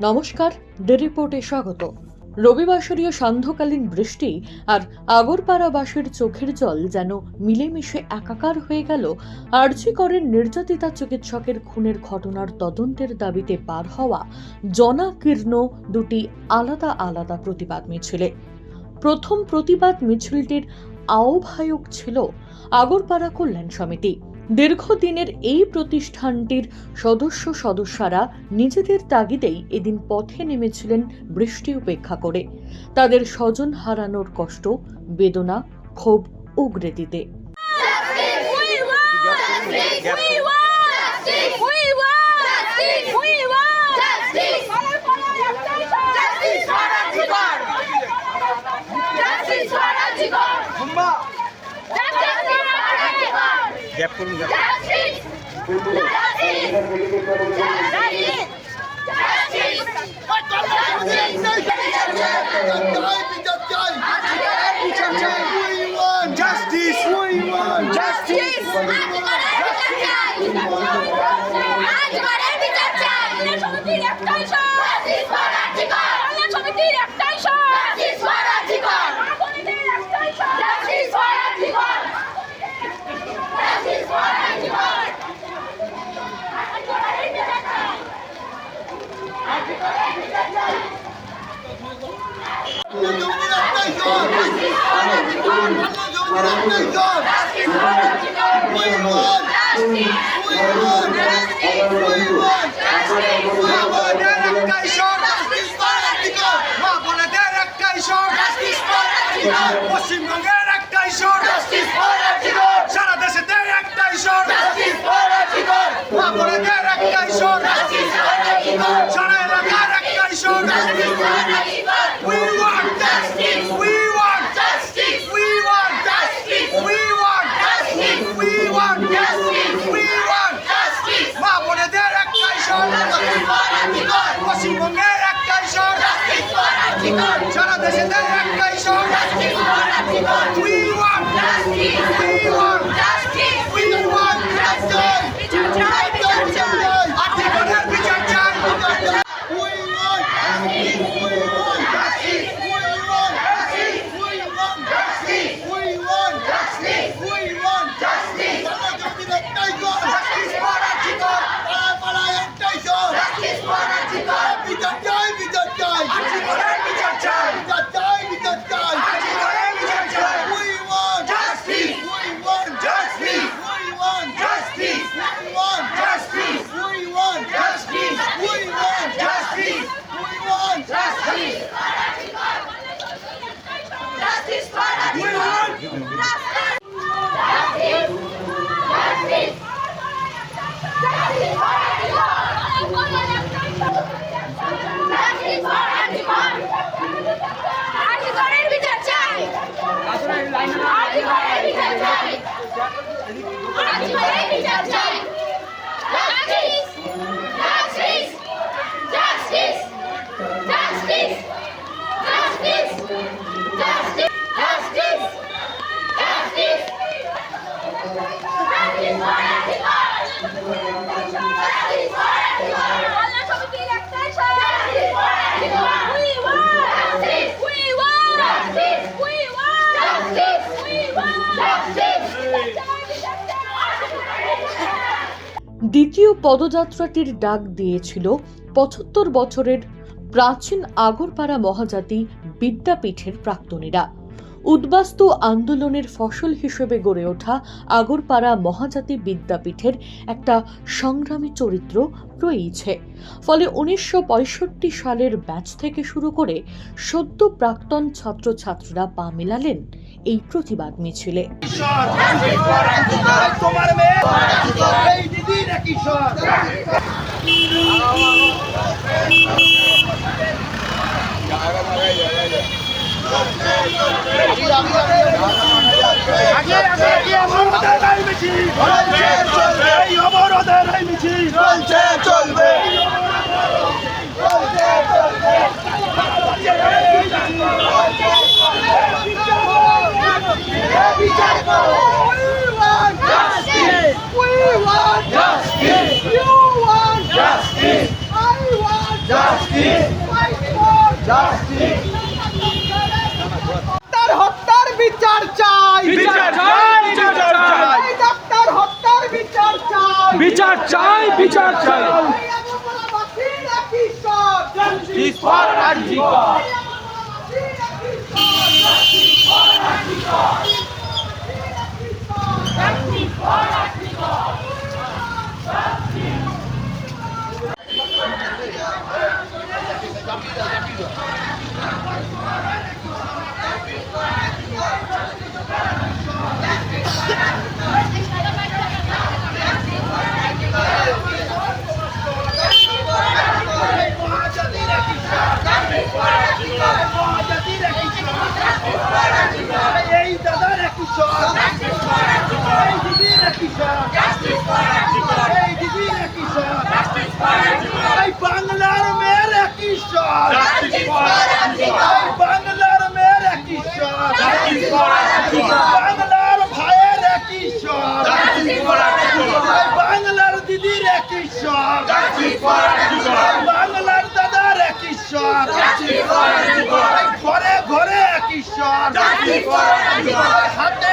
নমস্কার দ্য রিপোর্টে স্বাগত। রবিবাসরীয় সান্ধ্যকালীন বৃষ্টি আর আগরপাড়াবাসীর চোখের জল যেন মিলেমিশে একাকার হয়ে গেল, আর্জি করেন নির্যাতিতা চিকিৎসকের খুনের ঘটনার তদন্তের দাবিতে পার হওয়া জনাকীর্ণ দুটি আলাদা আলাদা প্রতিবাদ মিছিলে। প্রথম প্রতিবাদ মিছিলটির আহ্বায়ক ছিল আগরপাড়া কল্যাণ সমিতি। দীর্ঘদিনের এই প্রতিষ্ঠানটির সদস্য সদস্যরা নিজেদের তাগিদেই এদিন পথে নেমেছিলেন বৃষ্টি উপেক্ষা করে তাদের স্বজন হারানোর কষ্ট বেদনা ক্ষোভ উগরে দিতে We want justice. We want justice. We want justice. We want justice. Justice for Antigor. Justice for Antigor. Justice for Antigor. Gap করুন gap Justice. Justice. Justice. Justice Justice. আজগরের বিচার চাই। সমিতির একটাই সব। কল্যাণ সমিতির একটাই সব। আপনদের একটাই সব। আজগরের বিচার চাই। পশ্চিমবঙ্গের একটাই ঈশ্বর সারা দেশে একটা ঈশ্বর মা বোনেদের একটা ঈশ্বর সারা এলাকার একটা ঈশ্বর We want justice. We want justice. We want justice. We want justice. We want justice. We want justice. মা বোনেদের একটা ঈশ্বর পশ্চিমবঙ্গের একটা ঈশ্বর সারা দেশে একটা ঈশ্বর We want justice. We want justice. We want justice. বিচার চাই, বিচার চাই। আর্থিকদের বিচার চাই আর্থিকদের বিচার চাই আর্থিকদের বিচার চাই Justice. Justice. Justice. Justice. Justice. Justice. Justice. Justice for We Antigor. want আর্টিকলের বিচার চাই আর্টিকলের বিচার চাই আর্টিকলের বিচার চাই justice justice justice justice justice justice justice কল্যাণ সমিতির একটাই Justice for Antigua. We want justice. We want justice. We want justice. We want justice. দ্বিতীয় পদযাত্রাটির ডাক দিয়েছিল পঁচাত্তর বছরের প্রাচীন আগরপাড়া মহাজাতি বিদ্যাপীঠের প্রাক্তনীরা। উদ্বাস্তু আন্দোলনের ফসল হিসেবে গড়ে ওঠা আগরপাড়া মহাজাতি বিদ্যাপীঠের একটা সংগ্রামী চরিত্র রয়েছে। ফলে উনিশশো পঁয়ষট্টি সালের ব্যাচ থেকে শুরু করে সদ্য প্রাক্তন ছাত্রছাত্রীরা পা মেলালেন এই প্রতিবাদ মিছিলে। তোমার মেয়ে এই দিদি চলছে চলবে বিচার করো Justice! We want justice. You want justice. I want justice. Doctor হত্যার বিচার চাই বিচার চাই বিচার চাই। ডাক্তার হত্যার বিচার চাই। বিচার চাই বিচার চাই। জাস্টিস ফর আরজিকর এই দাদার একই স্বর এই দিদির একই স্বর এই দিদির একই স্বর এই বাংলার মেয়ের এই বাংলার মেয়ের স্বর বাংলার ভাইয়ের এই বাংলার দিদির স্বর বাংলার দাদার একই ঘরে ঘরে একই হাতে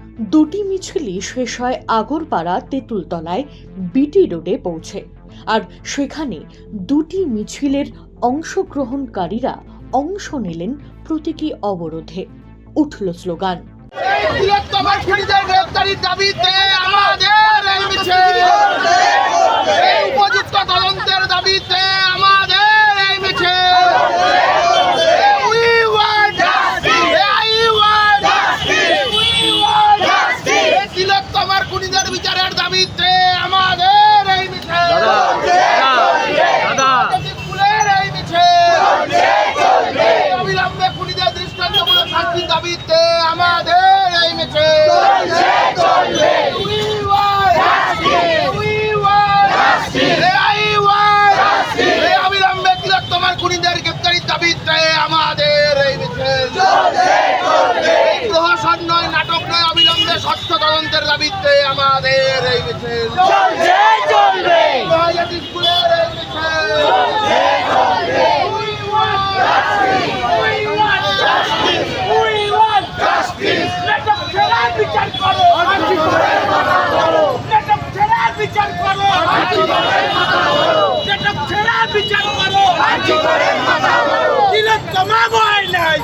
দুটি মিছিলই শেষ হয় আগরপাড়া তেঁতুলতলায় বিটি রোডে পৌঁছে। আর সেখানে দুটি মিছিলের অংশগ্রহণকারীরা অংশ নিলেন প্রতীকী অবরোধে। উঠল স্লোগান। দাবিতে আমাদের এই মিছিল। এই উপযুক্ত তদন্তের দাবিতে আমাদের এই মিছিল। We want justice. I want justice. We want justice. এই তিলোত্তমার খুনিদের বিচারের দাবিতে আমাদের এই মিছিল। ফুলের এই মিছিল। এই অবিলম্বে খুনিদের দৃষ্টান্তমূলক শাস্তির দাবিতে আমাদের এই মিছিল We want justice. We want justice. I want justice. এই অবিলম্বে তিলোত্তমার খুনিদের গ্রেপ্তারির দাবিতে আমাদের এই মিছিল এই প্রহসন নয় নাটক নয় অবিলম্বে স্বচ্ছ দাবিতে আমাদের এই মিছিল। মহাজাতি স্কুলের এই ছেড়ে বিচার করো। ছেড়ে বিচার ছেড়ে বিচার ভয় নাই।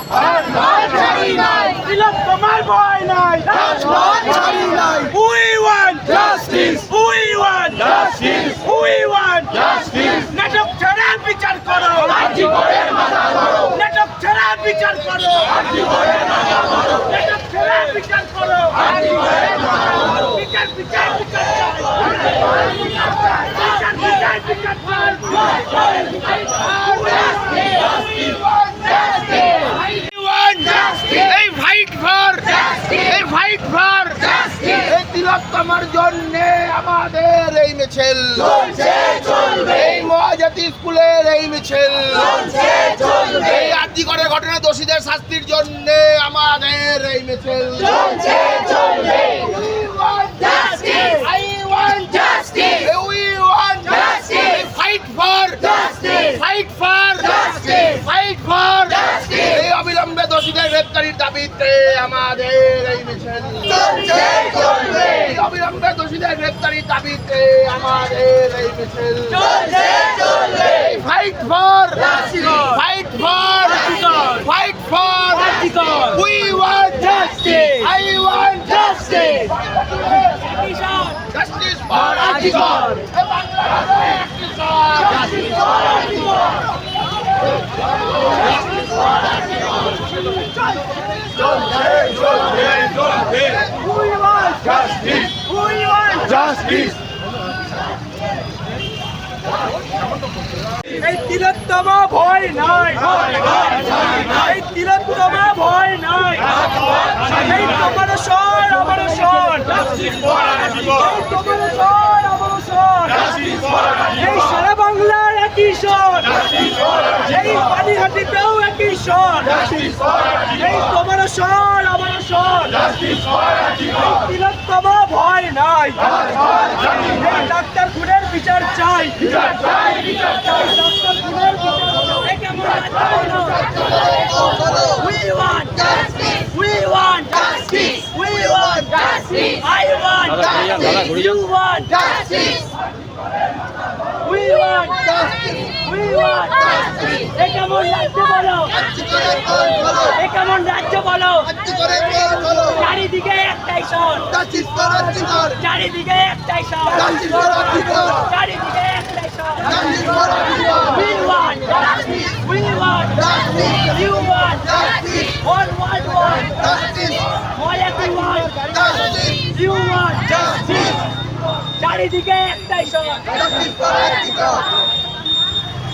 ছাড়ি নাই। তিলক তোমার ভয় নাই রাজপথ ছাড়ি নাই We want justice. We want justice. We want justice. নাটক ছেড়ে বিচার করো আর্জি করে মাথা ধরো নাটক ছেড়ে বিচার করো আর্জি করে মাথা ধরো নাটক ছেড়ে বিচার করো আর্জি করে মাথা ধরো বিচার বিচার বিচার বিচার বিচার বিচার বিচার এই ফাইট ফর এই ফাইট ফর এই তিলোত্তমার জন্য আমাদের এই মিছিল এই মহাজাতি স্কুলের এই মিছিল এই আর্জি করে ঘটনা দোষীদের শাস্তির জন্য আমাদের এই মিছিল I want justice. We want justice. Fight for justice. Fight for justice. Fight for justice. এই অবিলম্বে দোষীদের গ্রেপ্তারির দাবিতে আমাদের চলছে চলবে অবিলম্বে দোষীদের গ্রেপ্তারির দাবিতে আমাদের এই মিছিল চলছে চলবে fight for fight for fight for we want justice I want justice justice for RG Kar justice for RG Kar এই তিলোত্তমা ভয় নাই। এই তিলোত্তমা ভয় নাই। এই তোমার স্বর আমার স্বর এই তোমার স্বর আমার স্বর এই সারা বাংলার একই স্বর এই পানিহাটিতেও একই স্বর এই তোমার স্বর আমার স্বর এই তিলোত্তমা ভয় নাই এই ডাক্তার খুনের বিচার চাই বিচার চাই বিচার চাই ডাক্তার খুনের বিচার চাই কেমন We want justice. We want justice. We want justice. I want justice. You want justice. We want justice. We want justice. কেমন রাজ্য বলো এ কেমন রাজ্য বলো চারিদিকে একটাই স্বর চারিদিকে একটাই স্বর চারিদিকে. চারিদিকে একটাই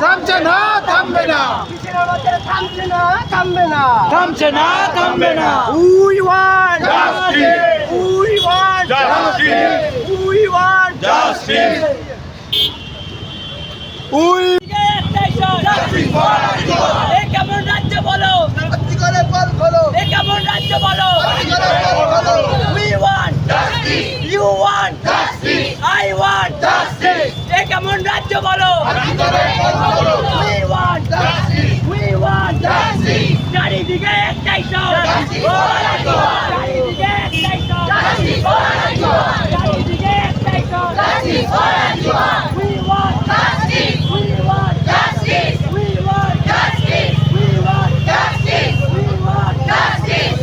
থামছে না থামবে না থামছে না থামবে না থামছে না থামবে না we want Justice! We want Justice! We want Justice! We একটাই স্বর এ কেমন রাজ্য বলো করে বল এ কেমন রাজ্য বলো করে want justice. You want justice. I want justice. এ কেমন রাজ্য বলো We want justice. We want justice. চারিদিকে একটাই স্বর চারিদিকে একটাই স্বর চারিদিকে একটাই স্বর We want justice. We want justice. We want justice. We want justice. We want justice.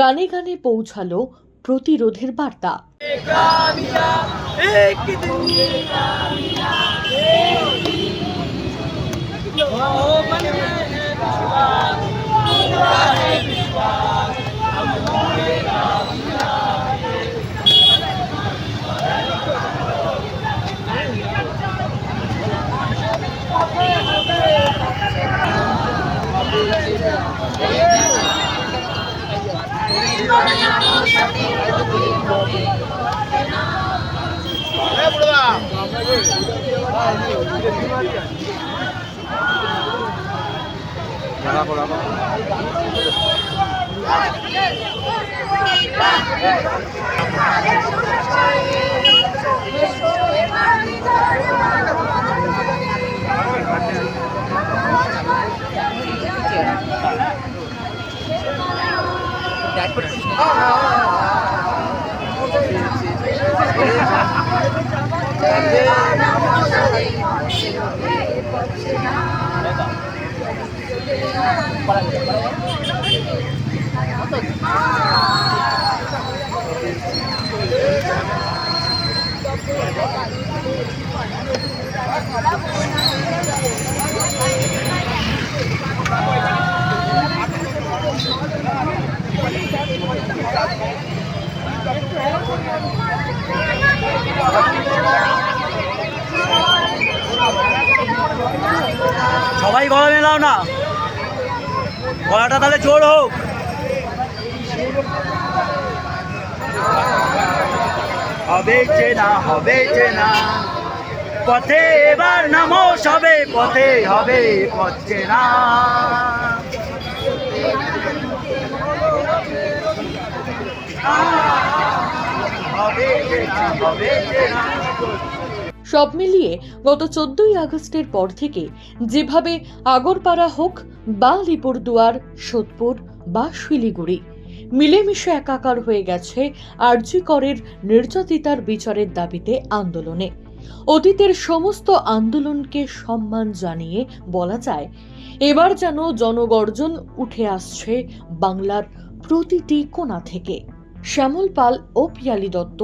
গানে গানে পৌঁছালো প্রতিরোধের বার্তা। एक दिन সবাই মেলাও না। গলাটা তাহলে জোর হোক। হবে যে না, হবে যে না। পথে এবার নামো সবে, পথে হবে পথে না। হবে যে না, হবে যে না। সব মিলিয়ে গত চোদ্দই আগস্টের পর থেকে যেভাবে আগরপাড়া হোক বা লিপুরদুয়ার সোদপুর বা শিলিগুড়ি, মিলেমিশে একাকার হয়ে গেছে আরজি করের নির্যাতিতার বিচারের দাবিতে আন্দোলনে। অতীতের সমস্ত আন্দোলনকে সম্মান জানিয়ে বলা যায়, এবার যেন জনগর্জন উঠে আসছে বাংলার প্রতিটি কোণা থেকে। শ্যামল পাল ও পিয়ালি দত্ত,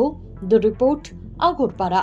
দ্য রিপোর্ট, আগরপাড়া।